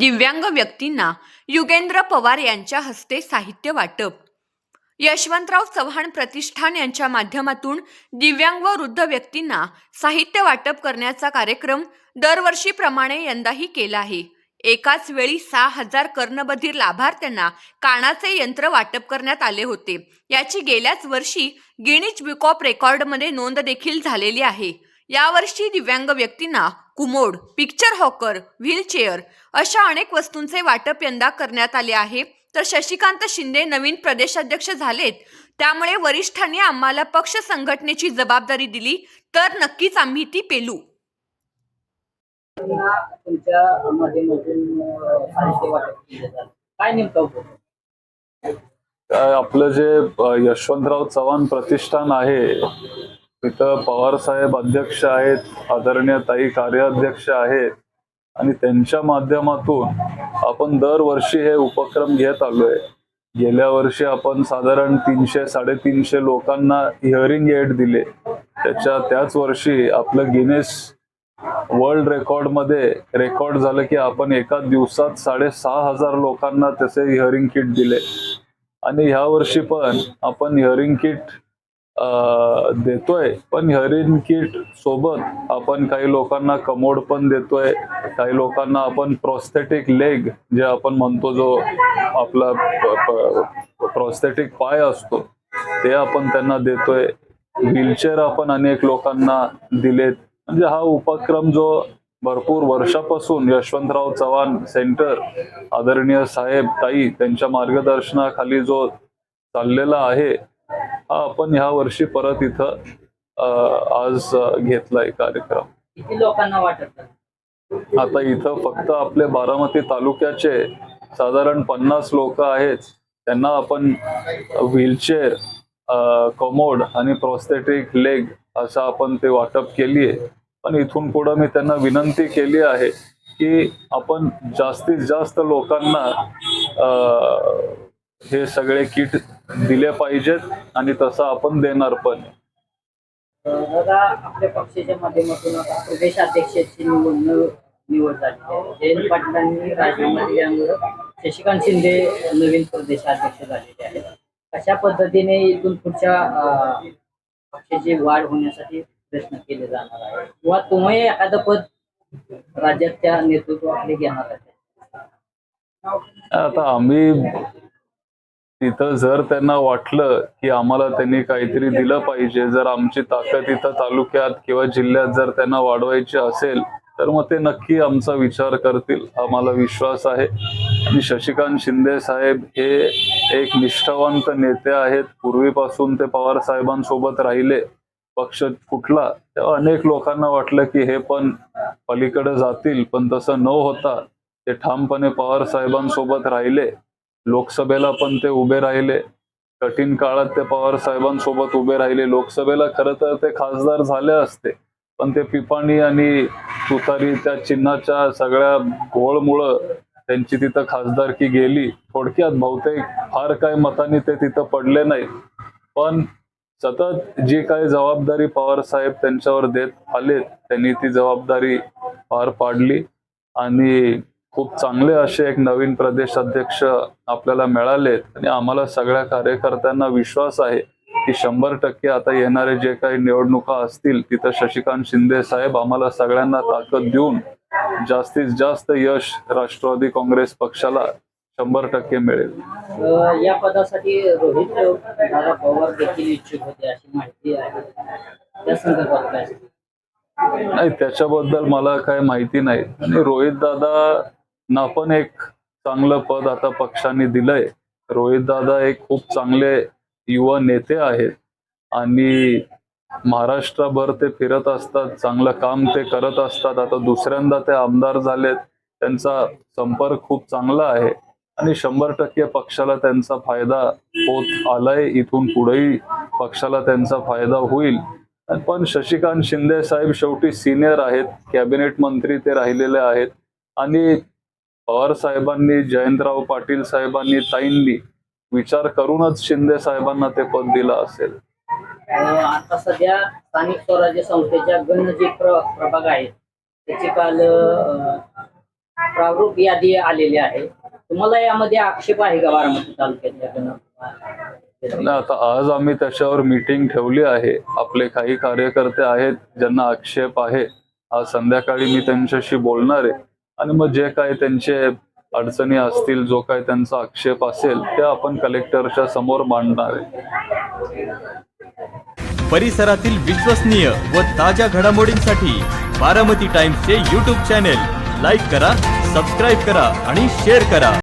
दिव्यांग व्यक्तींना युगेंद्र पवार यांच्या हस्ते साहित्य वाटप. यशवंतराव चव्हाण प्रतिष्ठान यांच्या माध्यमातून दिव्यांग व वृद्ध व्यक्तींना साहित्य वाटप करण्याचा कार्यक्रम दरवर्षीप्रमाणे यंदाही केला आहे. एकाच वेळी सहा हजार कर्णबधीर लाभार्थ्यांना कानाचे यंत्र वाटप करण्यात आले होते. याची गेल्याच वर्षी गिनीज बुक ऑफ रेकॉर्डमध्ये नोंद देखील झालेली आहे. यावर्षी दिव्यांग व्यक्तींना कुमोड पिक्चर हॉकर व्हीलचेअर अशा अनेक वस्तूंचे वाटप यंदा करण्यात आले आहे. तर शशिकांत शिंदे नवीन प्रदेशाध्यक्ष झालेत. त्यामुळे वरिष्ठांनी आम्हाला पक्ष संघटनेची जबाबदारी दिली. तर नक्कीच आम्ही ती पेलू. आपलं जे यशवंतराव चव्हाण प्रतिष्ठान आहे तिथं पवार साहेब अध्यक्ष आहेत आदरणीय ताई कार्याध्यक्ष आहेत आणि त्यांच्या माध्यमातून आपण दरवर्षी हे उपक्रम घेत आलोय. गेल्या वर्षी आपण साधारण तीनशे साडेतीनशे लोकांना हिअरिंग एड दिले. त्याच्या त्याच वर्षी आपलं गिनेस वर्ल्ड रेकॉर्डमध्ये रेकॉर्ड झालं की आपण एका दिवसात साडेसहा हजार लोकांना त्याचे हिअरिंग किट दिले. आणि ह्या वर्षी पण आपण हिअरिंग किट देतोय. पण हरिण किट सोबत आपण काही लोकांना कमोड पण देतोय. काही लोकांना आपण प्रोस्थेटिक लेग जे आपण म्हणतो जो आपला प्रोस्थेटिक पाय असतो ते आपण त्यांना देतोय. व्हीलचेअर आपण अनेक लोकांना दिलेत. म्हणजे हा उपक्रम जो भरपूर वर्षापासून यशवंतराव चव्हाण सेंटर आदरणीय साहेब ताई त्यांच्या मार्गदर्शनाखाली जो चाललेला आहे हा आपण ह्या वर्षी परत इथं आज घेतलाय कार्यक्रम. लोकांना करतात? आता इथं फक्त आपले बारामती तालुक्याचे साधारण पन्नास लोक आहेत. त्यांना आपण व्हीलचेअर कमोड आणि प्रोस्थेटिक लेग असं आपण ते वाटप केली आहे. पण इथून पुढं मी त्यांना विनंती केली आहे की आपण जास्तीत जास्त लोकांना हे सगळे किट दिले पाहिजेत आणि तसं आपण देणार पण दादा आपल्या पक्षाच्या माध्यमातून आता प्रदेशाध्यक्षाची निवड निवड झाली जयंत पाटलांनी राजीनामा दिल्यामुळं शशिकांत शिंदे नवीन प्रदेशाध्यक्ष झालेले आहेत. अशा पद्धतीने इथून पुढच्या पक्षाची वाढ होण्यासाठी प्रयत्न केले जाणार आहे किंवा तुम्ही एखादं पद राज्यात त्या नेतृत्वाखाली घेणार आहे आता आम्ही तिथं जर त्यांना वाटलं की आम्हाला त्यांनी काहीतरी दिलं पाहिजे जर आमची ताकद इथं तालुक्यात किंवा जिल्ह्यात जर त्यांना वाढवायची असेल तर मग ते नक्की आमचा विचार करतील. आम्हाला विश्वास आहे. आणि शशिकांत शिंदे साहेब हे एक निष्ठावंत नेते आहेत. पूर्वीपासून ते पवार साहेबांसोबत राहिले. पक्ष फुटला. तेव्हा अनेक लोकांना वाटलं की हे पण पलीकडे जातील पण तसं न होता ते ठामपणे पवार साहेबांसोबत राहिले. लोकसभेला पण ते उभे राहिले. कठीण काळात ते पवार साहेबांसोबत उभे राहिले. लोकसभेला खरं तर ते खासदार झाले असते. पण ते पिपाणी आणि तुतारी त्या चिन्हाच्या सगळ्या घोळमुळं त्यांची तिथं खासदारकी गेली. थोडक्यात बहुतेक फार काय मताने ते तिथं पडले नाहीत. पण सतत जी काही जबाबदारी पवार साहेब त्यांच्यावर देत आलेत त्यांनी ती जबाबदारी पार पाडली. आणि खूप चांगले असे एक नवीन प्रदेश अध्यक्ष आपल्याला मिळालेत आणि आम्हाला सगळ्या कार्यकर्त्यांना विश्वास आहे की शंभर टक्के आता येणारे जे काही निवडणुका असतील तिथं शशिकांत शिंदे साहेब आम्हाला सगळ्यांना ताकद देऊन जास्तीत जास्त यश राष्ट्रवादी काँग्रेस पक्षाला शंभर टक्के मिळेल. या पदासाठी रोहित पवार देखील इच्छुक होते अशी माहिती आहे. त्या संदर्भात काय नाही त्याच्याबद्दल मला काय माहिती नाही. आणि रोहित दादा ना पण एक चांगलं पद आता पक्षाने दिलंय. रोहित दादा एक खूप चांगले युवा नेते आहेत. आणि महाराष्ट्रभर ते फिरत असतात चांगलं काम ते करत असतात. आता दुसऱ्यांदा ते आमदार झालेत त्यांचा संपर्क खूप चांगला आहे. आणि शंभर टक्के पक्षाला त्यांचा फायदा होत आलाय. इथून पुढेही पक्षाला त्यांचा फायदा होईल. पण शशिकांत शिंदे साहेब शेवटी सिनियर आहेत कॅबिनेट मंत्री ते राहिलेले आहेत. आणि पवार साहेबांनी जयंतराव पाटील साहेबांनी ताईंनी विचार करूनच शिंदे साहेबांना ते पद दिलं असेल. आता सध्या स्थानिक स्वराज्य संस्थेच्या गण जे प्र प्रभाग आहेत. त्याची काल प्रारूप यादी आलेली आहे. तुम्हाला यामध्ये आक्षेप आहे का बारामती तालुक्यातल्या नाही, आता आज आम्ही त्याच्यावर मीटिंग ठेवली आहे. आपले काही कार्यकर्ते आहेत ज्यांना आक्षेप आहे. आज संध्याकाळी मी त्यांच्याशी बोलणार आहे. आणि मग जे काय त्यांचे अडचणी असतील जो काय त्यांचा आक्षेप असेल ते आपण कलेक्टरच्या समोर मांडणार आहे. परिसरातील विश्वसनीय व ताज्या घडामोडींसाठी बारामती टाइम्सचे यूट्यूब चॅनेल लाईक करा सबस्क्राईब करा आणि शेअर करा.